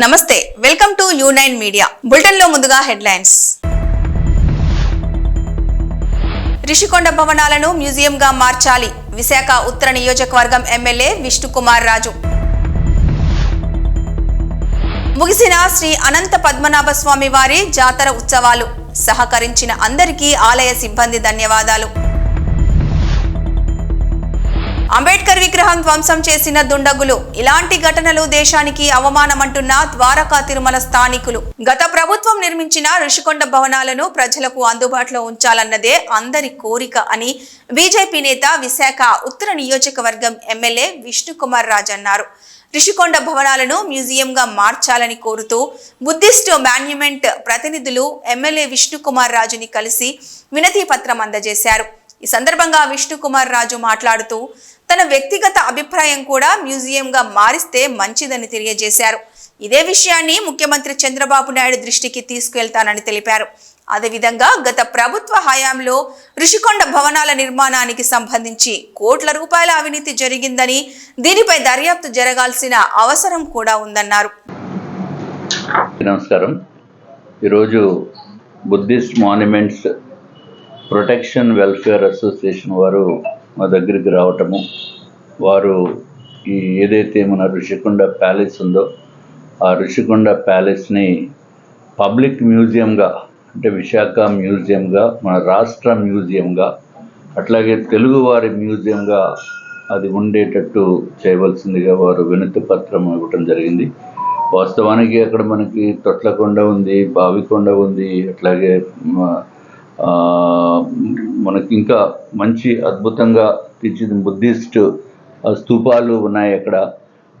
నమస్తే welcome to U nine media బులెటిన్లో ముందుగా హెడ్లైన్స్. రిషికొండ భవనాలను మ్యూజియంగా మార్చాలి విశాఖ ఉత్తర నియోజకవర్గం ఎమ్మెల్యే విష్ణుకుమార్ రాజు. ముగిసిన శ్రీ అనంత పద్మనాభ స్వామి వారి జాతర ఉత్సవాలు సహకరించిన అందరికీ ఆలయ సిబ్బంది ధన్యవాదాలు. అంబేద్కర్ విగ్రహం ధ్వంసం చేసిన దుండగులు. ఇలాంటి ఘటనలు దేశానికి అవమానమంటున్న ద్వారకా తిరుమల స్థానికులు. గత ప్రభుత్వం నిర్మించిన ఋషికొండ భవనాలను ప్రజలకు అందుబాటులో ఉంచాలన్నదే అందరి కోరిక అని బీజేపీ నేత విశాఖ ఉత్తర నియోజకవర్గం ఎమ్మెల్యే విష్ణుకుమార్ రాజ్ అన్నారు. రిషికొండ భవనాలను మ్యూజియంగా మార్చాలని కోరుతూ బుద్ధిస్ట్ మాన్యుమెంట్ ప్రతినిధులు ఎమ్మెల్యే విష్ణుకుమార్ రాజుని కలిసి వినతి పత్రం అందజేశారు. ఈ సందర్భంగా విష్ణుకుమార్ రాజు మాట్లాడుతూ తన వ్యక్తిగత అభిప్రాయం కూడా మ్యూజియంగా మారిస్తే మంచిదని తెలియజేశారు. ఇదే విషయాన్ని ముఖ్యమంత్రి చంద్రబాబు నాయుడు దృష్టికి తీసుకువెళ్తానని తెలిపారు. అదేవిధంగా గత ప్రభుత్వ హయాంలో ఋషికొండ భవనాల నిర్మాణానికి సంబంధించి కోట్ల రూపాయల అవినీతి జరిగిందని దీనిపై దర్యాప్తు జరగాల్సిన అవసరం కూడా ఉందన్నారు. నమస్కారం. ఈరోజు Buddhist monuments protection welfare association వారు మా దగ్గరికి రావటము వారు ఈ ఏదైతే మన ఋషికొండ ప్యాలెస్ ఉందో ఆ ఋషికొండ ప్యాలెస్ని పబ్లిక్ మ్యూజియంగా అంటే విశాఖ మ్యూజియంగా మన రాష్ట్ర మ్యూజియంగా అట్లాగే తెలుగువారి మ్యూజియంగా అది ఉండేటట్టు చేయవలసిందిగా వారు వినతి పత్రం ఇవ్వటం జరిగింది. వాస్తవానికి అక్కడ మనకి తొట్లకొండ ఉంది బావికొండ ఉంది అట్లాగే మనకి ఇంకా మంచి అద్భుతంగా తీర్చిన బుద్ధిస్ట్ స్తూపాలు ఉన్నాయి అక్కడ.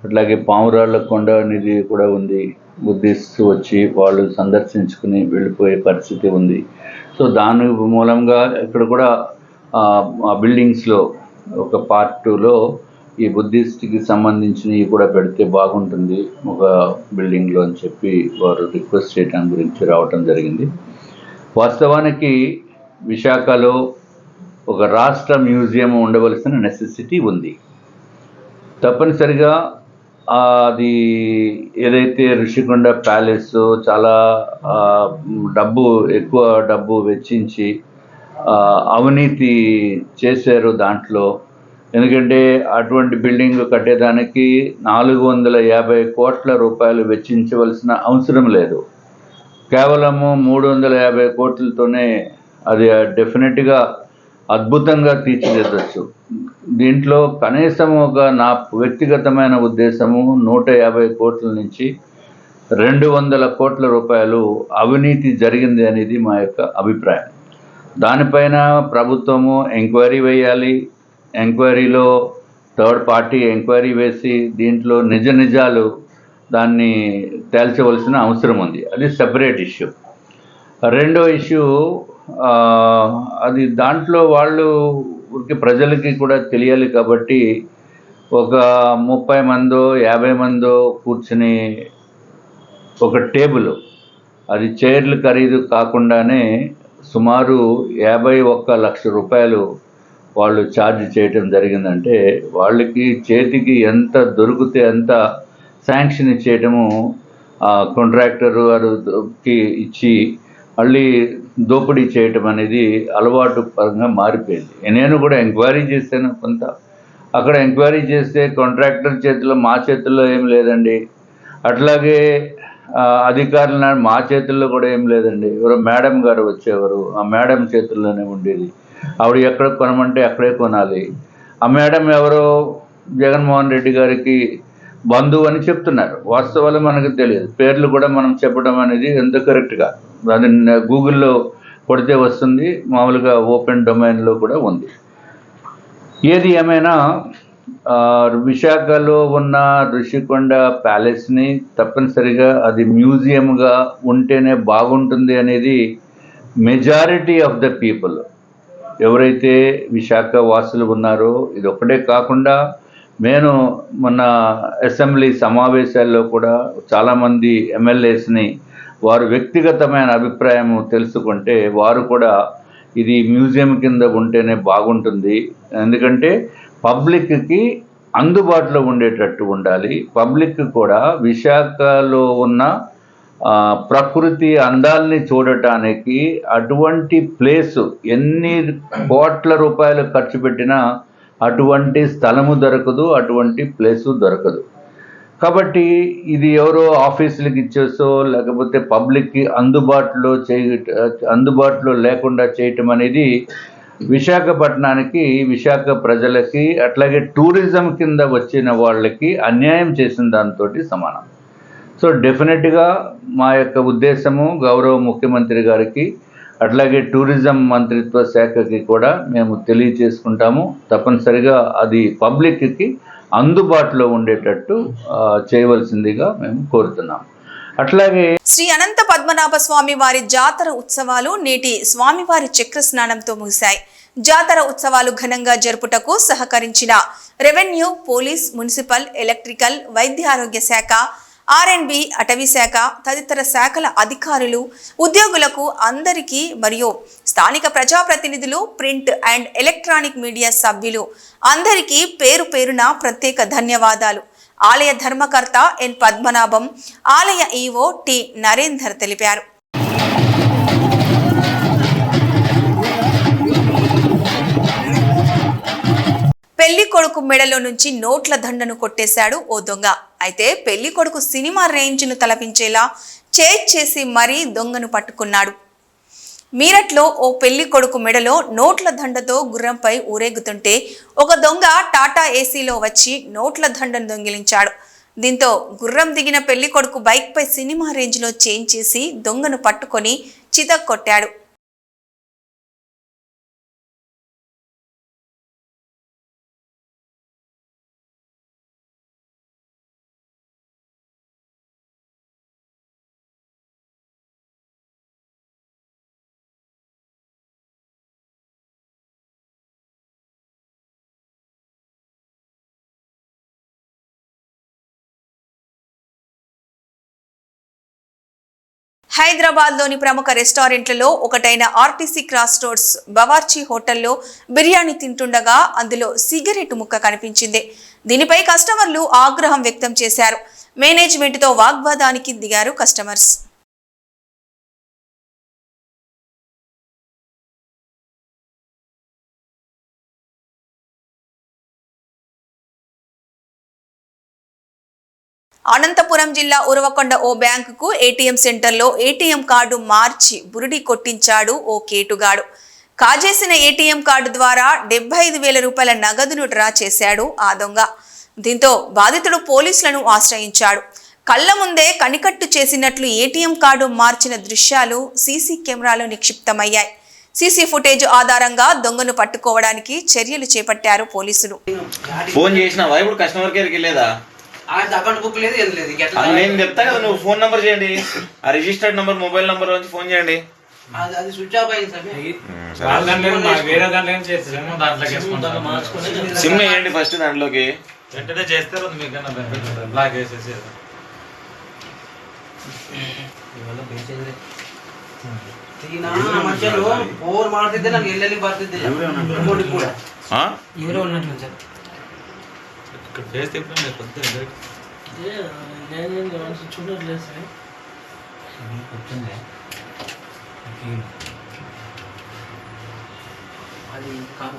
అట్లాగే పామురాళ్ళ కొండ అనేది కూడా ఉంది. బుద్ధిస్ట్ వచ్చి వాళ్ళు సందర్శించుకుని వెళ్ళిపోయే పరిస్థితి ఉంది. సో దాని మూలంగా ఇక్కడ కూడా ఆ, బిల్డింగ్స్లో ఒక పార్ట్ ఈ బుద్ధిస్ట్కి సంబంధించినవి కూడా పెడితే బాగుంటుంది. ఒక బిల్డింగ్లో అని చెప్పి వారు రిక్వెస్ట్ చేయడం గురించి రావటం జరిగింది. వాస్తవానికి విశాఖలో ఒక రాష్ట్ర మ్యూజియం ఉండవలసిన నెసెసిటీ ఉంది. తప్పనిసరిగా అది ఏదైతే ఋషికొండ ప్యాలెస్ చాలా డబ్బు ఎక్కువ డబ్బు వెచ్చించి అవినీతి చేశారు దాంట్లో. ఎందుకంటే అటువంటి బిల్డింగ్ కట్టేదానికి నాలుగు వందల యాభై కోట్ల రూపాయలు వెచ్చించవలసిన అవసరం లేదు. కేవలము మూడు వందల యాభై కోట్లతోనే అది డెఫినెట్గా అద్భుతంగా తీర్చిదిద్దచ్చు. దీంట్లో కనీసం ఒక నా వ్యక్తిగతమైన ఉద్దేశము నూట యాభై కోట్ల నుంచి రెండు వందల కోట్ల రూపాయలు అవినీతి జరిగింది అనేది మా యొక్క అభిప్రాయం. దానిపైన ప్రభుత్వము ఎంక్వైరీ వేయాలి ఎంక్వైరీలో థర్డ్ పార్టీ ఎంక్వైరీ వేసి దీంట్లో నిజ నిజాలు దాన్ని తేల్చవలసిన అవసరం ఉంది. అది సెపరేట్ ఇష్యూ రెండో ఇష్యూ అది దాంట్లో వాళ్ళు ఊరికి ప్రజలకి కూడా తెలియాలి కాబట్టి ఒక ముప్పై మందో యాభై మందో కూర్చుని ఒక టేబుల్ అది చైర్లు ఖరీదు కాకుండానే సుమారు యాభై ఒక్క లక్ష రూపాయలు వాళ్ళు ఛార్జ్ చేయటం జరిగిందంటే వాళ్ళకి చేతికి ఎంత దొరికితే అంత శాంక్షన్ ఇచ్చేయటము కాంట్రాక్టర్ వారికి ఇచ్చి మళ్ళీ దోపిడీ చేయటం అనేది అలవాటు పరంగా మారిపోయింది. నేను కూడా ఎంక్వైరీ చేశాను కొంత. అక్కడ ఎంక్వైరీ చేస్తే కాంట్రాక్టర్ చేతిలో మా చేతుల్లో ఏం లేదండి. అట్లాగే అధికారులు అధికారుల మా చేతుల్లో కూడా ఏం లేదండి. ఎవరో మేడం గారు వచ్చేవారు. ఆ మేడం చేతుల్లోనే ఉండేది. ఆవిడ ఎక్కడ కొనమంటే అక్కడే కొనాలి. ఆ మేడం ఎవరో జగన్మోహన్ రెడ్డి గారికి బంధువు అని చెప్తున్నారు. వాస్తవాలు మనకు తెలియదు. పేర్లు కూడా మనం చెప్పడం అనేది ఎంత కరెక్ట్గా అది గూగుల్లో కొడితే వస్తుంది. మామూలుగా ఓపెన్ డొమైన్లో కూడా ఉంది. ఏది ఏమైనా విశాఖలో ఉన్న ఋషికొండ ప్యాలెస్ని తప్పనిసరిగా అది మ్యూజియంగా ఉంటేనే బాగుంటుంది అనేది మెజారిటీ ఆఫ్ ద పీపుల్ ఎవరైతే విశాఖ వాసులు ఉన్నారో ఇది ఒకటే కాకుండా నేను మొన్న అసెంబ్లీ సమావేశాల్లో కూడా చాలామంది ఎమ్మెల్యేస్ని వారు వ్యక్తిగతమైన అభిప్రాయం తెలుసుకుంటే వారు కూడా ఇది మ్యూజియం కింద ఉంటేనే బాగుంటుంది. ఎందుకంటే పబ్లిక్కి అందుబాటులో ఉండేటట్టు ఉండాలి. పబ్లిక్ కూడా విశాఖలో ఉన్న ప్రకృతి అందాల్ని చూడటానికి అటువంటి ప్లేసు ఎన్ని కోట్ల రూపాయలు ఖర్చు పెట్టినా అటువంటి స్థలము దొరకదు అటువంటి ప్లేసు దొరకదు. కాబట్టి ఇది ఎవరో ఆఫీసులకు ఇచ్చేసో లేకపోతే పబ్లిక్కి అందుబాటులో చేయ అందుబాటులో లేకుండా చేయటం అనేది విశాఖపట్నానికి విశాఖ ప్రజలకి అట్లాగే టూరిజం కింద వచ్చిన వాళ్ళకి అన్యాయం చేసిన దాంతో సమానం. సో డెఫినెట్గా మా యొక్క ఉద్దేశము గౌరవ ముఖ్యమంత్రి గారికి అట్లాగే టూరిజం మంత్రిత్వ శాఖకి కూడా మేము తెలియచేసుకుంటాము. తప్పనిసరిగా అది పబ్లిక్కి అందుబాటులో ఉండేటట్టు చేయవలసిందిగా మేము కోరుతున్నాము. అట్లాగే శ్రీ అనంత పద్మనాభ స్వామి వారి జాతర ఉత్సవాలు నేటి స్వామివారి చక్ర స్నానంతో ముగిశాయి. జాతర ఉత్సవాలు ఘనంగా జరుపుటకు సహకరించిన రెవెన్యూ పోలీస్ మున్సిపల్ ఎలక్ట్రికల్ వైద్య ఆరోగ్య శాఖ ఆర్ఎండ్బి అటవీ శాఖ తదితర శాఖల అధికారులు ఉద్యోగులకు అందరికీ మరియు స్థానిక ప్రజాప్రతినిధులు ప్రింట్ అండ్ ఎలక్ట్రానిక్ మీడియా సభ్యులు అందరికీ పేరు పేరున ప్రత్యేక ధన్యవాదాలు. ఆలయ ధర్మకర్త ఎన్ పద్మనాభం ఆలయ ఈవో టి నరేందర్ తెలిపారు. పెళ్ళి కొడుకు మెడలో నుంచి నోట్ల దండను కొట్టేశాడు ఓ దొంగ. అయితే పెళ్ళి కొడుకు సినిమా రేంజ్ను తలపించేలా చేజ్ చేసి మరీ దొంగను పట్టుకున్నాడు. మీరట్లో ఓ పెళ్ళి కొడుకు మెడలో నోట్ల దండతో గుర్రంపై ఊరేగుతుంటే ఒక దొంగ టాటా ఏసీలో వచ్చి నోట్ల దండను దొంగిలించాడు. దీంతో గుర్రం దిగిన పెళ్ళి కొడుకు బైక్పై సినిమా రేంజ్లో చేంజ్ చేసి దొంగను పట్టుకొని చితక్కొట్టాడు. హైదరాబాద్లోని ప్రముఖ రెస్టారెంట్లలో ఒకటైన ఆర్టీసీ క్రాస్ రోడ్స్ బవార్చి హోటల్లో బిర్యానీ తింటుండగా అందులో సిగరెట్ ముక్క కనిపించింది. దీనిపై కస్టమర్లు ఆగ్రహం వ్యక్తం చేశారు. మేనేజ్మెంట్తో వాగ్వాదానికి దిగారు కస్టమర్స్. అనంతపురం జిల్లా ఉరవకొండ ఓ బ్యాంకుకు ఏటీఎం సెంటర్లో ఏటీఎం కార్డు మార్చి బురిడి కొట్టించాడు ఓ కేటుగాడు. కాజేసిన ఏటీఎం కార్డు ద్వారా డెబ్బై ఐదు వేల రూపాయల నగదును డ్రా చేశాడు ఆ దొంగ. దీంతో బాధితుడు పోలీసులను ఆశ్రయించాడు. కళ్ళ ముందే కనికట్టు చేసినట్లు ఏటీఎం కార్డు మార్చిన దృశ్యాలు సీసీ కెమెరాలో నిక్షిప్తమయ్యాయి. సీసీ ఫుటేజ్ ఆధారంగా దొంగను పట్టుకోవడానికి చర్యలు చేపట్టారు పోలీసులు. ఫోన్ చేసిన కస్టమర్ కేర్కి వెళ్ళేదా? ఆ అకౌంట్ బుక్ లేదు ఏం నేను చెప్తా కదా నువ్వు ఫోన్ నంబర్ చేయండి. ఆ రిజిస్టర్డ్ నంబర్ మొబైల్ నంబర్ నుంచి ఫోన్ చేయండి. అది అది స్విచ్ ఆఫ్ అయింది సార్. దాంట్లో మా వేరే దాంట్లో ఏం చేస్తామో దాంట్లోకి వేసుకుంటాం సిమ్ వేయండి ఫస్ట్ దాంట్లోకి. వెంటనే చేస్తారు మీకన్నా బెనిఫిట్ బ్లాక్ ఈయన మధ్యలో ఫోర్ నాకు వెళ్ళి కూడా? ఎవరో ఉన్నట్లు సార్ ఇక్కడ ఫేస్ తిప్పండి కొద్దిగా చూడట్లేదు సార్. అది కాదు.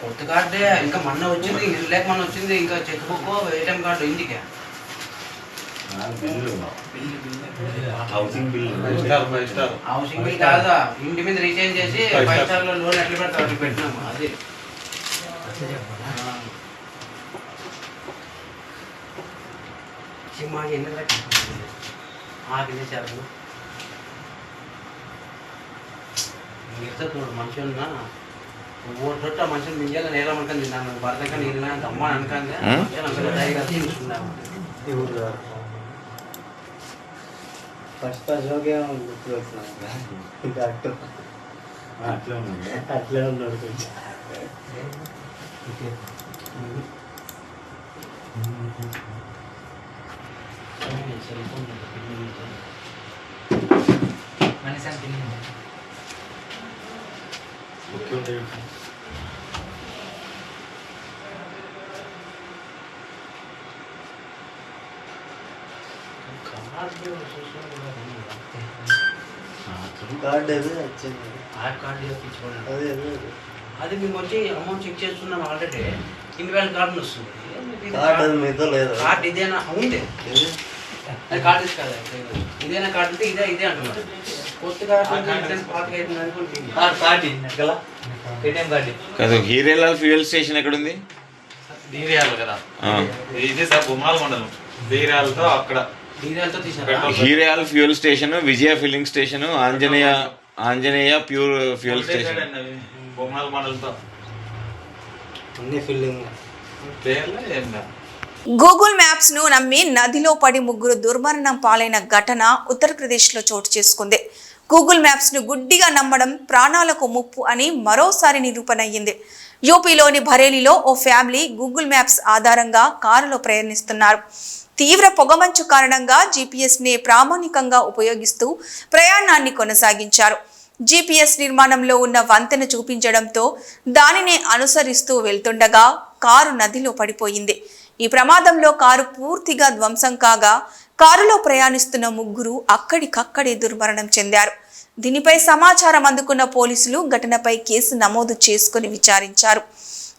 కొత్త కార్డే ఇంకా మొన్న వచ్చింది లేక మొన్న వచ్చింది ఇంకా చెక్ బుక్ ఏటీఎం కార్డు ఇంటికి star five star housing bill కాదా ఇంటి మీద రీఛార్జ్ చేసి ఫైవ్ స్టార్లో లోన్ ఎట్లా పెడతారు అట్లా పెట్టినాము. అది. మాకు ఎన్ని మాకు ఎన్ని చేయాలి మిగతా చూడు మనిషి ఉన్నా ఓటు రొట్టె ఆ మనిషిని మింగేలా నేల అనుకుంది తిన్నాను భర్త కానీ నేను అమ్మ అనుకుంది ఉం? తీసుకున్నాము ఫస్ట్ అశోకే గుర్తుకొస్తున్నాను డాక్టర్ అట్లా ఉంది అట్లే ఉన్నాడు కొంచెం. ఓకే కార్డు చూసినా కూడా ఉంది. కార్డు ఏదో వచ్చింది ఆ కార్డు ఇప్పించుకోండి అదే అదే అదే. అది మేము వచ్చి అమౌంట్ చెక్ చేస్తున్నాం ఆల్రెడీ. ఇన్ని వేల కార్డు వస్తుంది కార్డు? మీతో లేదు? కార్డు ఇదేనా? ఉంది కార్డు ఇది కాదు ఇదేనా కార్డు అంటే ఇదే ఇదే అంటున్నారు. హీరేలాల్ ఫ్యూయల్ స్టేషన్ ఎక్కడుంది? దీర్యాలు కదా. ఇది సార్ బొమ్మల మండలం. దీర్యాలతో అక్కడ. Hiralal fuel station Vijaya filling station Anjaneya Anjaneya pure fuel station. Google మ్యాప్స్ను నమ్మి నదిలో పడి ముగ్గురు దుర్మరణం పాలైన ఘటన ఉత్తరప్రదేశ్లో చోటు చేసుకుంది. గూగుల్ మ్యాప్స్ను గుడ్డిగా నమ్మడం ప్రాణాలకు ముప్పు అని మరోసారి నిరూపణ అయ్యింది. యూపీలోని బరేలీలో ఓ ఫ్యామిలీ గూగుల్ మ్యాప్స్ ఆధారంగా కారులో ప్రయాణిస్తున్నారు. తీవ్ర పొగమంచు కారణంగా జీపీఎస్నే ప్రామాణికంగా ఉపయోగిస్తూ ప్రయాణాన్ని కొనసాగించారు. జీపీఎస్ నిర్మాణంలో ఉన్న వంతెన చూపించడంతో దానినే అనుసరిస్తూ వెళ్తుండగా కారు నదిలో పడిపోయింది. ఈ ప్రమాదంలో కారు పూర్తిగా ధ్వంసం కాగా కారులో ప్రయాణిస్తున్న ముగ్గురు అక్కడికక్కడే దుర్మరణం చెందారు. దీనిపై సమాచారం అందుకున్న పోలీసులు ఘటనపై కేసు నమోదు చేసుకుని విచారించారు.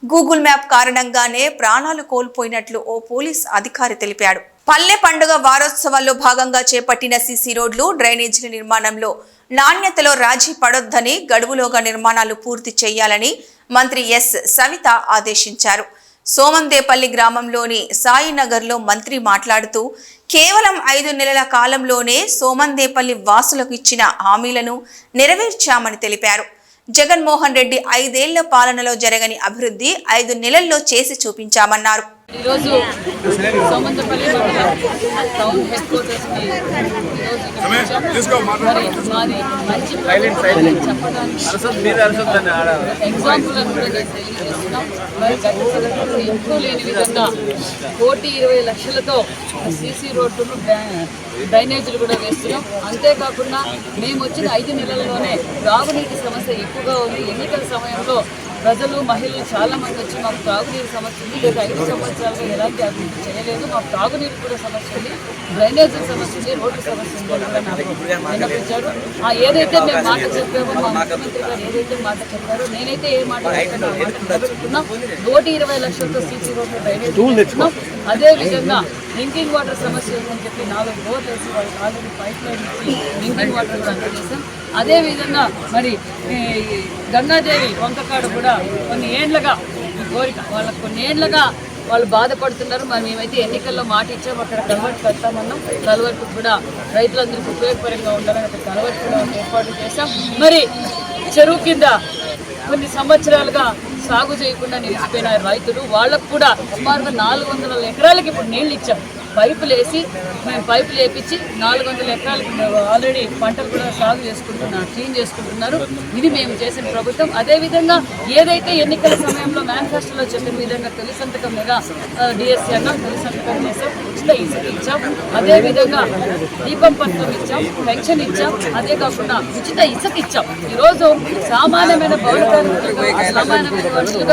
గూగుల్ మ్యాప్ కారణంగానే ప్రాణాలు కోల్పోయినట్లు ఓ పోలీస్ అధికారి తెలిపాడు. పల్లె పండుగ వారోత్సవాల్లో భాగంగా చేపట్టిన సీసీ రోడ్లు డ్రైనేజీల నిర్మాణంలో నాణ్యతలో రాజీ పడొద్దని గడువులోగా నిర్మాణాలు పూర్తి చేయాలని మంత్రి ఎస్. సవిత ఆదేశించారు. సోమందేపల్లి గ్రామంలోని సాయినగర్లో మంత్రి మాట్లాడుతూ కేవలం ఐదు నెలల కాలంలోనే సోమందేపల్లి వాసులకు ఇచ్చిన హామీలను నెరవేర్చామని తెలిపారు. జగన్మోహన్ రెడ్డి ఐదేళ్ళ పాలనలో జరగని అభివృద్ధి ఐదు నెలల్లో చేసి చూపించామన్నారు. ఈరోజు సోమంతపల్లి టౌన్ హెడ్ క్వార్టర్స్కి. మరి మాది మంచి చెప్పడానికి ఎగ్జాంపుల్ అని కూడా నేను తెలియజేస్తున్నాం. మరి గత సంవత్సరం ఎప్పుడూ లేని విధంగా కోటి ఇరవై లక్షలతో సీసీ రోడ్లు డ్రైనేజీలు కూడా వేస్తున్నాం. అంతేకాకుండా మేము వచ్చిన ఐదు నెలల్లోనే త్రాగునీటి సమస్య ఎక్కువగా ఉంది. ఎన్నికల సమయంలో ప్రజలు మహిళలు చాలా మంది వచ్చి మాకు తాగునీరు సమస్య ఉంది. గత ఐదు సంవత్సరాలుగా ఎలాంటి అభివృద్ధి చేయలేదు. మాకు తాగునీరు కూడా సమస్య ఉంది. డ్రైనేజీ సమస్య ఉంది. రోడ్డు సమస్య ఉంది. విన్నపించారు ఆ ఏదైతే మేము మాట చెప్పామో మా ముఖ్యమంత్రి గారు ఏదైతే మాట చెప్పారో నేనైతే ఏ మాట చెప్పానో నిలబెట్టుకున్నాం కోటి ఇరవై లక్షలతో సీసీ రోడ్లు డ్రైనేజ్ అదే విధంగా డ్రింకింగ్ వాటర్ సమస్య ఉందని చెప్పి నాలుగు బోర్లు వేసి వాళ్ళకి ఆల్రెడీ పైప్ లైన్ ఇచ్చి డ్రింకింగ్ వాటర్ కూడా అందజేశాం అదేవిధంగా మరి గంగాదేవి వంకకాడ కూడా కొన్ని ఏండ్లుగా కోరిక వాళ్ళకు కొన్ని ఏండ్లుగా వాళ్ళు బాధపడుతున్నారు. మరి మేమైతే ఎన్నికల్లో మాట ఇచ్చాము అక్కడ కలవట్టు కడతామన్నాం కలవట్టు కూడా రైతులందరికీ ఉపయోగకరంగా ఉండాలని అక్కడ కలవట్టు కూడా ఏర్పాటు చేశాం. మరి చెరువు కింద కొన్ని సంవత్సరాలుగా సాగు చేయకుండా నిలిచిపోయిన రైతులు వాళ్ళకు కూడా సుమారుగా నాలుగు వందల ఎకరాలకి ఇప్పుడు నీళ్ళు ఇచ్చాం పైపులు వేసి మేము పైపులు వేపించి నాలుగు వందల ఎకరాలకు ఆల్రెడీ పంటలు కూడా సాగు చేసుకుంటున్నారు క్లీన్ చేసుకుంటున్నారు. ఇది మేము చేసిన ప్రభుత్వం. అదేవిధంగా ఏదైతే ఎన్నికల సమయంలో మేనిఫెస్టోలో చెప్పిన విధంగా తొలి సంతకం మీద డిఎస్సీ అన్న తొలి సంతకం చేసాం ఉచిత ఇసుక ఇచ్చాం. అదేవిధంగా దీపం పత్రం ఇచ్చాం పెన్షన్ ఇచ్చాం. అదే కాకుండా ఉచిత ఇసుక ఇచ్చాం. ఈరోజు సామాన్యమైన పౌర సామాన్యమైన మనుషులు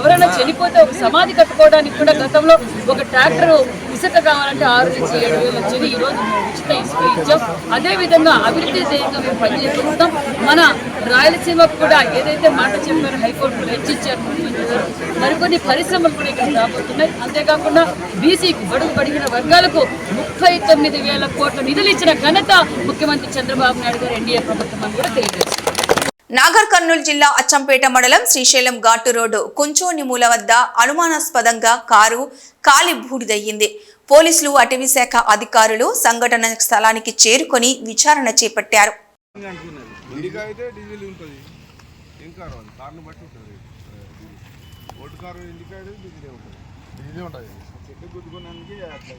ఎవరైనా చనిపోతే ఒక సమాధి కట్టుకోవడానికి కూడా గతంలో ఒక ట్రాక్టర్ ఇసుక కావాలంటే ఆరు నుంచి ఏడు వేలు వచ్చేది. ఈ రోజు మేము ఉచిత ఇసుక ఇచ్చాం. అదే విధంగా అభివృద్ధి ధ్యేయంగా మేము పనిచేస్తున్నాం. మన రాయలసీమకు కూడా ఏదైతే మాట చెప్పారో హైకోర్టు హెచ్చిచ్చారు. మరికొన్ని పరిశ్రమలు కూడా ఇక్కడ రాబోతున్నాయి. అంతేకాకుండా బీసీకి బడుగు పడిగిన వర్గాలకు ముప్పై తొమ్మిది వేల కోట్ల నిధులు ఇచ్చిన ఘనత ముఖ్యమంత్రి చంద్రబాబు నాయుడు గారు ఎన్డీఏ ప్రభుత్వం అని కూడా తెలియజేస్తారు నాగర్ కర్నూలు జిల్లా అచ్చంపేట మండలం శ్రీశైలం ఘాటు రోడ్డు కుంచోని మూల వద్ద అనుమానాస్పదంగా కారు కాలి బూడిదయ్యింది. పోలీసులు అటవీ శాఖ అధికారులు సంఘటన స్థలానికి చేరుకొని విచారణ చేపట్టారు. డీజిల్ ఉంటుంది ఏం కారు అది కార్ని బట్టి ఉంటుంది ఓటు కారు ఇండికా అయితే డీజిలే ఉంటుంది డీజిలే ఉంటుంది చెట్టు గుద్దుకున్నానికి అట్లా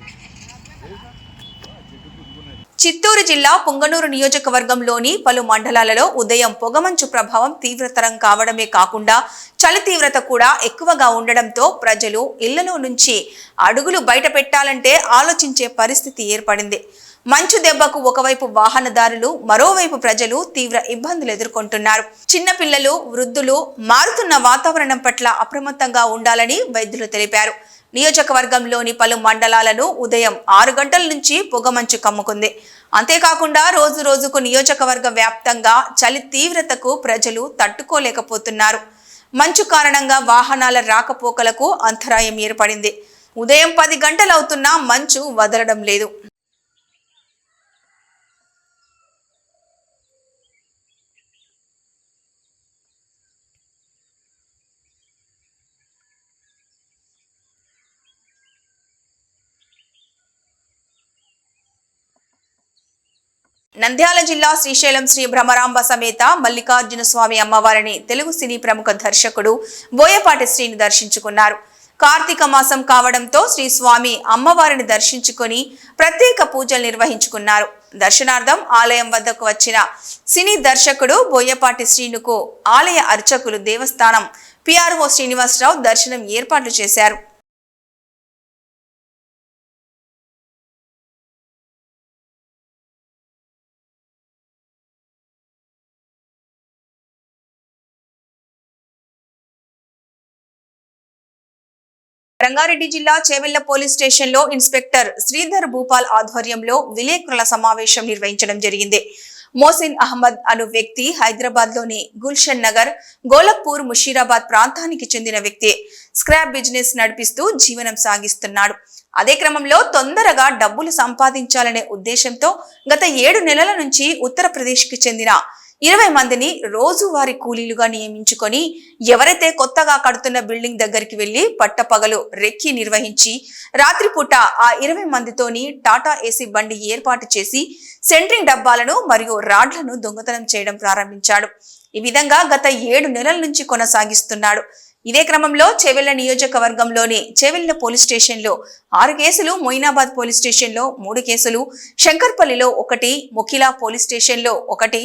చెట్టు గుద్దుకున్నది చిత్తూరు జిల్లా పుంగనూరు నియోజకవర్గంలోని పలు మండలాలలో ఉదయం పొగమంచు ప్రభావం తీవ్రతరం కావడమే కాకుండా చలి తీవ్రత కూడా ఎక్కువగా ఉండడంతో ప్రజలు ఇళ్ళలో నుంచి అడుగులు బయట పెట్టాలంటే ఆలోచించే పరిస్థితి ఏర్పడింది. మంచు దెబ్బకు ఒకవైపు వాహనదారులు మరోవైపు ప్రజలు తీవ్ర ఇబ్బందులు ఎదుర్కొంటున్నారు. చిన్నపిల్లలు వృద్ధులు మారుతున్న వాతావరణం పట్ల అప్రమత్తంగా ఉండాలని వైద్యులు తెలిపారు. నియోజకవర్గంలోని పలు మండలాలను ఉదయం ఆరు గంటల నుంచి పొగమంచు కమ్ముకుంది. అంతేకాకుండా రోజు రోజుకు నియోజకవర్గ వ్యాప్తంగా చలి తీవ్రతకు ప్రజలు తట్టుకోలేకపోతున్నారు. మంచు కారణంగా వాహనాల రాకపోకలకు అంతరాయం ఏర్పడింది. ఉదయం పది గంటలవుతున్నా మంచు వదలడం లేదు. నంద్యాల జిల్లా శ్రీశైలం శ్రీ భ్రమరాంబ సమేత మల్లికార్జున స్వామి అమ్మవారిని తెలుగు సినీ ప్రముఖ దర్శకుడు బోయపాటి శ్రీని దర్శించుకున్నారు. కార్తీక మాసం కావడంతో శ్రీ స్వామి అమ్మవారిని దర్శించుకొని ప్రత్యేక పూజలు నిర్వహించుకున్నారు. దర్శనార్థం ఆలయం వద్దకు వచ్చిన సినీ దర్శకుడు బోయపాటి శ్రీనుకు ఆలయ అర్చకులు దేవస్థానం పిఆర్ఓ శ్రీనివాసరావు దర్శనం ఏర్పాట్లు చేశారు. రంగారెడ్డి జిల్లా చేవెళ్ళ పోలీస్ స్టేషన్లో ఇన్స్పెక్టర్ శ్రీధర్ భూపాల్ ఆధ్వర్యంలో విలేకరుల సమావేశం నిర్వహించడం జరిగింది. మోసిన్ అహ్మద్ అను వ్యక్తి హైదరాబాద్లోని గుల్షన్ నగర్ గోలక్పూర్ ముషీరాబాద్ ప్రాంతానికి చెందిన వ్యక్తి. స్క్రాప్ బిజినెస్ నడిపిస్తూ జీవనం సాగిస్తున్నాడు. అదే క్రమంలో తొందరగా డబ్బులు సంపాదించాలనే ఉద్దేశంతో గత ఏడు నెలల నుంచి ఉత్తరప్రదేశ్కి చెందిన ఇరవై మందిని రోజువారీ కూలీలుగా నియమించుకొని ఎవరైతే కొత్తగా కడుతున్న బిల్డింగ్ దగ్గరికి వెళ్ళి పట్టపగలు రెక్కి నిర్వహించి రాత్రిపూట ఆ ఇరవై మందితోని టాటా ఏసీ బండి ఏర్పాటు చేసి సెంట్రింగ్ డబ్బాలను మరియు రాడ్లను దొంగతనం చేయడం ప్రారంభించాడు. ఈ విధంగా గత ఏడు నెలల నుంచి కొనసాగిస్తున్నాడు. ఇదే క్రమంలో చెవెళ్ళ నియోజకవర్గంలోని చెవెళ్ళ పోలీస్ స్టేషన్లో ఆరు కేసులు మొయినాబాద్ పోలీస్ స్టేషన్లో మూడు కేసులు శంకర్పల్లిలో ఒకటి ముఖిలా పోలీస్ స్టేషన్లో ఒకటి.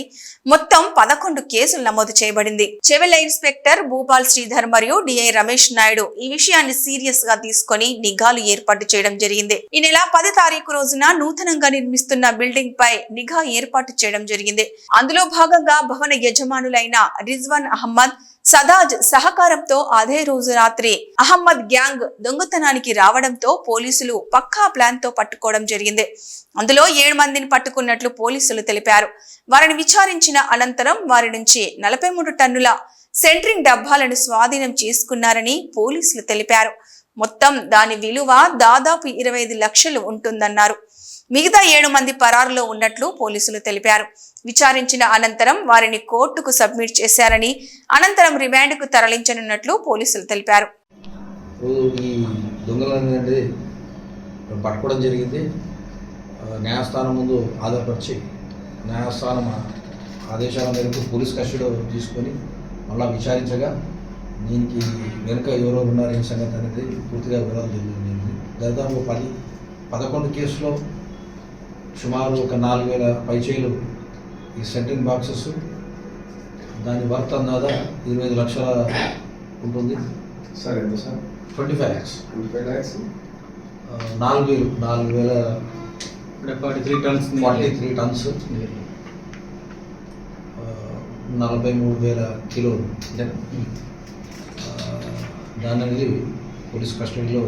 మొత్తం పదకొండు కేసులు నమోదు చేయబడింది. చెవెళ్ళ ఇన్స్పెక్టర్ భూపాల్ శ్రీధర్ మరియు డిఐ రమేష్ నాయుడు ఈ విషయాన్ని సీరియస్గా తీసుకొని నిఘాలు ఏర్పాటు చేయడం జరిగింది. ఈ నెల పది తారీఖు రోజున నూతనంగా నిర్మిస్తున్న బిల్డింగ్ పై నిఘా ఏర్పాటు చేయడం జరిగింది. అందులో భాగంగా భవన యజమానులైన రిజ్వాన్ అహ్మద్ సదాజ్ సహకారంతో అదే రోజు రాత్రి అహ్మద్ గ్యాంగ్ దొంగతనానికి రావడంతో పోలీసులు పక్కా ప్లాన్తో పట్టుకోవడం జరిగింది. అందులో ఏడు మందిని పట్టుకున్నట్లు పోలీసులు తెలిపారు. వారిని విచారించిన అనంతరం వారి నుంచి నలభై మూడు టన్నుల సెంట్రింగ్ డబ్బాలను స్వాధీనం చేసుకున్నారని పోలీసులు తెలిపారు. మొత్తం దాని విలువ దాదాపు ఇరవై ఐదు లక్షలు ఉంటుందన్నారు. మిగతా ఏడు మంది పరారులో ఉన్నట్లు పోలీసులు తెలిపారు. విచారించిన అనంతరం వారిని కోర్టుకు సబ్మిట్ చేశారని అనంతరం రిమాండ్కు తరలించనున్నట్లు పోలీసులు తెలిపారు. పట్టుకోవడం జరిగింది. న్యాయస్థానం ముందు ఆధారపరిచి న్యాయస్థానం ఆదేశాల మేరకు పోలీస్ కస్టడీలో తీసుకొని మళ్ళీ విచారించగా దీనికి వెనుక ఎవరో ఉన్నారు ఏం సంగతి అనేది పూర్తిగా వివరాలు తెలియజేయండి దాదాపు పది పదకొండు కేసులో సుమారు ఒక నాలుగు వేల పైచేలు ఈ సెంట్రింగ్ బాక్సెస్. దాని వర్త్ అందాదా ఇరవై ఐదు లక్షల ఉంటుంది. సార్ ఎంత sir? Twenty five lakhs. Twenty five lakhs? నాలుగు వేలు నాలుగు వేల forty three tons forty three tons ఆ, నలభై మూడు వేల కిలోలు ఆ, దాని అనేది పోలీస్ కస్టడీలో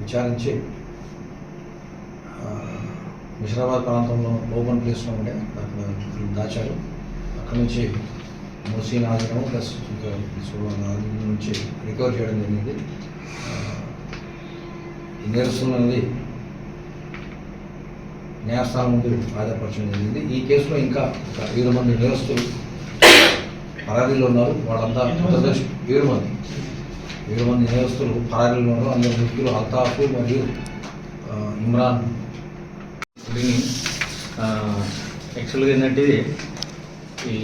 విచారించి మిషరాబాద్ ప్రాంతంలో ఓపెన్ ప్లేస్లో ఉండే అక్కడ దాచారు. అక్కడ నుంచి మూసీ నాగరం ప్లస్ ఇంకా నుంచి రికవర్ చేయడం జరిగింది. ఆ, ఈ అనేది న్యాయస్థానం ముందు ఆధారపరచడం జరిగింది. ఈ కేసులో ఇంకా ఒక ఏడు మంది నిరస్తులు పరారీలో ఉన్నారు. వాళ్ళంతా ఉత్తరప్రదేశ్ ఏడు మంది. ఏడు మంది నిరస్తులు పరారీలో ఉన్నారు. అందరి వ్యక్తులు అల్తాఫ్ మరియు ఇమ్రాన్ గుడ్ ఈవినింగ్ యాక్చువల్గా ఏంటంటే ఈ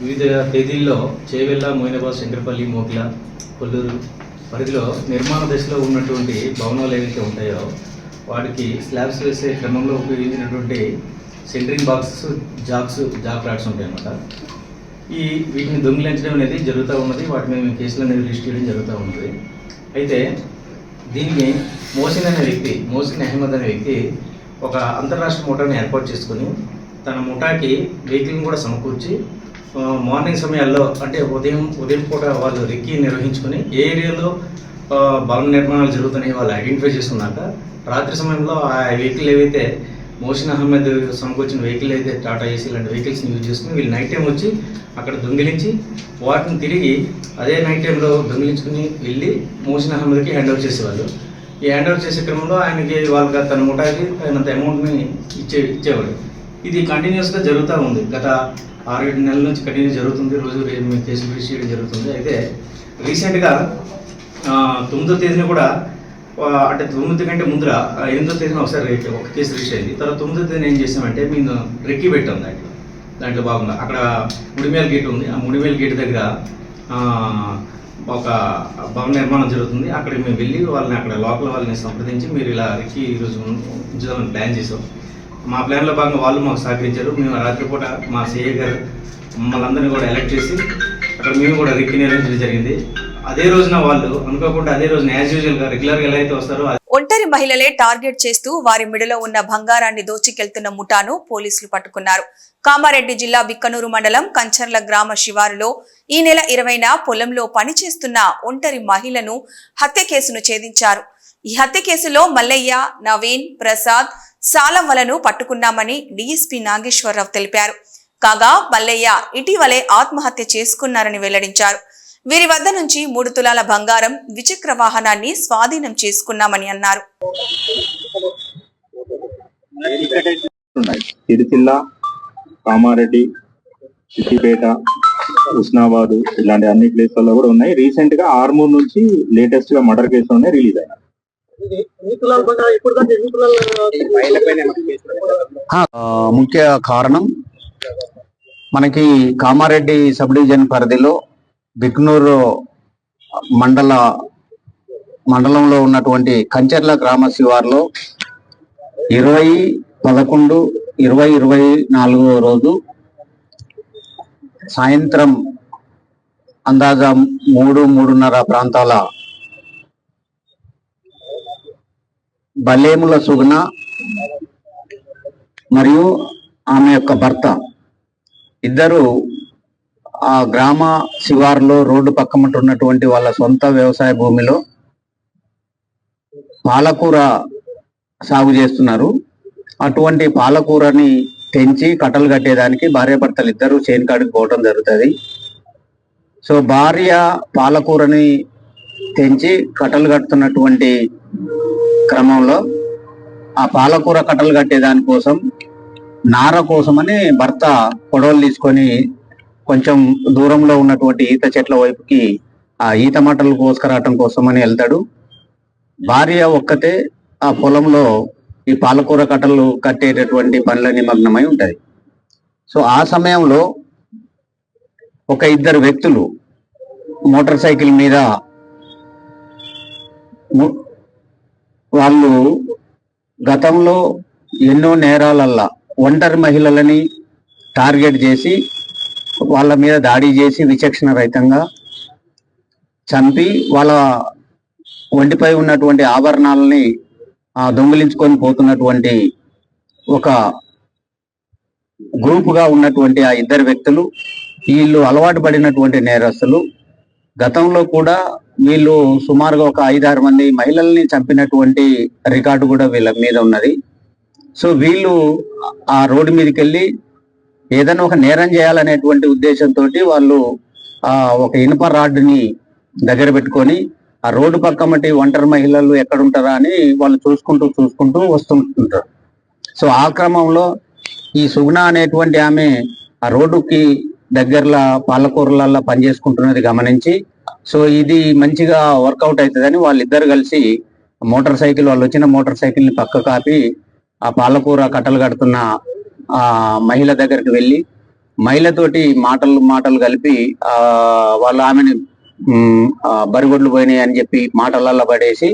వివిధ తేదీల్లో చేవెళ్ళ మోయినాబాద్ శంకరపల్లి మోకిల కొల్లూరు పరిధిలో నిర్మాణ దశలో ఉన్నటువంటి భవనాలు ఏవైతే ఉంటాయో వాటికి స్లాబ్స్ వేసే క్రమంలో ఉపయోగించినటువంటి centring boxes jacks jack rods ఉంటాయి అన్నమాట. ఈ వీటిని దొంగిలించడం అనేది జరుగుతూ ఉన్నది. వాటి మీద మేము కేసులు అనేది రిజిస్టర్ చేయడం జరుగుతూ ఉన్నది. అయితే దీన్ని మోసిన్ అనే వ్యక్తి మోసిన్ అహ్మద్ అనే వ్యక్తి ఒక అంతర్రాష్ట్ర ముఠాను ఏర్పాటు చేసుకుని తన ముఠాకి వెహికల్ని కూడా సమకూర్చి మార్నింగ్ సమయాల్లో అంటే ఉదయం ఉదయం పూట వాళ్ళు రెక్కి నిర్వహించుకొని ఏ ఏరియాలో భవన నిర్మాణాలు జరుగుతున్నాయి వాళ్ళు ఐడెంటిఫై చేసుకున్నాక రాత్రి సమయంలో ఆ వెహికల్ ఏవైతే మోషన్ అహ్మద్ సమకూర్చిన వెహికల్ అయితే టాటా ఏసీ లాంటి వెహికల్స్ని యూజ్ చేసుకుని వీళ్ళు నైట్ టైం వచ్చి అక్కడ దొంగిలించి వాటిని తిరిగి అదే నైట్ టైంలో దొంగిలించుకుని వెళ్ళి మోషన్ అహ్మద్కి హ్యాండ్ ఓవర్ చేసేవాళ్ళు. ఈ హ్యాండ్ ఓవర్ చేసే క్రమంలో ఆయనకి వాళ్ళకి తన ముఠాకి తగినంత అమౌంట్ని ఇచ్చే ఇచ్చేవాడు. ఇది కంటిన్యూస్గా జరుగుతూ ఉంది. గత ఆరేడు నెలల నుంచి కంటిన్యూ జరుగుతుంది. రోజు రేపు మేము కేసులు రిజిస్టర్ చేయడం జరుగుతుంది. అయితే రీసెంట్గా తొమ్మిదో తేదీన కూడా అంటే తొమ్మిది కంటే ముందర ఎనిమిదో తేదీన ఒకసారి ఒక కేసు రిజిస్టర్ అయింది. తర్వాత తొమ్మిదో తేదీన ఏం చేసామంటే మేము రెక్కి పెట్టాం దాంట్లో. దాంట్లో భాగంగా. అక్కడ ముడిమేల గేట్ ఉంది. ఆ ముడిమేల గేట్ దగ్గర ఒక భవన నిర్మాణం జరుగుతుంది. అక్కడికి మేము వెళ్ళి వాళ్ళని అక్కడ లోకల్ వాళ్ళని సంప్రదించి మీరు ఇలా రెక్కి ఈరోజు ఉద్యోగం ప్లాన్ చేసాం మా ప్లాన్లో భాగంగా వాళ్ళు మాకు సహకరించారు. మేము రాత్రిపూట మా సీఏ గారు మమ్మల్ని అందరినీ కూడా ఎలక్ట్ చేసి అక్కడ మేము కూడా రిక్కి నిర్వహించడం జరిగింది. అదే రోజున వాళ్ళు అనుకోకుండా అదే రోజున యాజ్ యూజువల్గా రెగ్యులర్గా ఎలా అయితే వస్తారో ఒంటరి మహిళలే టార్గెట్ చేస్తూ వారి మిడలో ఉన్న బంగారాన్ని దోచికెళ్తున్న ముఠాను పోలీసులు పట్టుకున్నారు. కామారెడ్డి జిల్లా బిక్కనూరు మండలం కంచర్ల గ్రామ శివారులో ఈ నెల ఇరవైన పొలంలో పనిచేస్తున్న ఒంటరి మహిళను హత్య కేసును ఛేదించారు. ఈ హత్య కేసులో మల్లయ్య నవీన్ ప్రసాద్ సాలంవలను పట్టుకున్నామని డీఎస్పీ నాగేశ్వరరావు తెలిపారు. కాగా మల్లయ్య ఇటీవలే ఆత్మహత్య చేసుకున్నారని వెల్లడించారు. వీరి వద్ద నుంచి మూడు తులాల బంగారం ద్విచక్ర వాహనాన్ని స్వాధీనం చేసుకున్నామని అన్నారు. సిరిసిల్ల కామారెడ్డి సిద్దిపేట ఉస్నాబాద్ ఇలాంటి అన్ని ప్లేస్లలో కూడా ఉన్నాయి. రీసెంట్గా ఆర్మూర్ నుంచి లేటెస్ట్గా మర్డర్ కేసు ఉన్నాయి రిలీజ్ అయినాయి. ఆ, ముఖ్య కారణం మనకి కామారెడ్డి సబ్ డివిజన్ పరిధిలో బిక్నూరు మండల మండలంలో ఉన్నటువంటి కంచెర్ల గ్రామ శివార్లో ఇరవై పదకొండు ఇరవై ఇరవై నాలుగో రోజు సాయంత్రం అందాజా మూడు మూడున్నర ప్రాంతాల బలేముల సుగుణ మరియు ఆమె యొక్క భర్త ఇద్దరు ఆ గ్రామ శివారులో రోడ్డు పక్కమట ఉన్నటువంటి వాళ్ళ సొంత వ్యవసాయ భూమిలో పాలకూర సాగు చేస్తున్నారు. అటువంటి పాలకూరని తెంచి కట్టలు కట్టేదానికి భార్యాభర్తలు ఇద్దరు చేను కాడికి పోవటం జరుగుతుంది. సో భార్య పాలకూరని తెంచి కట్టలు కడుతున్నటువంటి క్రమంలో ఆ పాలకూర కట్టలు కట్టేదాని కోసం నార కోసమని భర్త పొడవలు తీసుకొని కొంచెం దూరంలో ఉన్నటువంటి ఈత చెట్ల వైపుకి ఆ ఈత మటలు కోసుకురావటం కోసమని వెళ్తాడు. భార్య ఒక్కతే ఆ పొలంలో ఈ పాలకూర కట్టలు కట్టేటటువంటి పనుల నిమగ్నమై ఉంటుంది. సో ఆ సమయంలో ఒక ఇద్దరు వ్యక్తులు మోటార్ సైకిల్ మీద వాళ్ళు గతంలో ఎన్నో నేరాలల్లా ఒంటరి మహిళలని టార్గెట్ చేసి వాళ్ళ మీద దాడి చేసి విచక్షణ రహితంగా చంపి వాళ్ళ ఒంటిపై ఉన్నటువంటి ఆభరణాలని ఆ, దొంగిలించుకొని పోతున్నటువంటి ఒక గ్రూపుగా ఉన్నటువంటి ఆ ఇద్దరు వ్యక్తులు వీళ్ళు అలవాటు పడినటువంటి నేరస్తులు. గతంలో కూడా వీళ్ళు సుమారుగా ఒక ఐదారు మంది మహిళల్ని చంపినటువంటి రికార్డు కూడా వీళ్ళ మీద ఉన్నది. సో వీళ్ళు ఆ రోడ్డు మీదకి వెళ్ళి ఏదైనా ఒక నేరం చేయాలనేటువంటి ఉద్దేశంతో వాళ్ళు ఆ ఒక ఇనుప రాడ్ని దగ్గర పెట్టుకొని ఆ రోడ్డు పక్కమటి ఒంటరి మహిళలు ఎక్కడుంటారా అని వాళ్ళు చూసుకుంటూ చూసుకుంటూ వస్తుంటుంటారు సో ఆ క్రమంలో ఈ సుగుణ అనేటువంటి ఆమె ఆ రోడ్డుకి దగ్గరలో పాలకూరలల్లో పనిచేసుకుంటున్నది గమనించి సో ఇది మంచిగా వర్కౌట్ అవుతుందని వాళ్ళిద్దరు కలిసి మోటార్ సైకిల్ వాళ్ళు వచ్చిన మోటార్ సైకిల్ని పక్క కాపి ఆ పాలకూర కట్టలు కడుతున్న ఆ మహిళ దగ్గరికి వెళ్ళి మహిళతోటి మాటలు మాటలు కలిపి ఆ వాళ్ళు ఆమెని ఉమ్, బరిగొడ్లు పోయినాయి అని చెప్పి మాటలల్లో పడేసి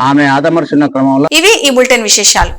ఆమె ఆదమర్చున్న క్రమంలో ఇవి ఈ బులెటిన్ విశేషాలు.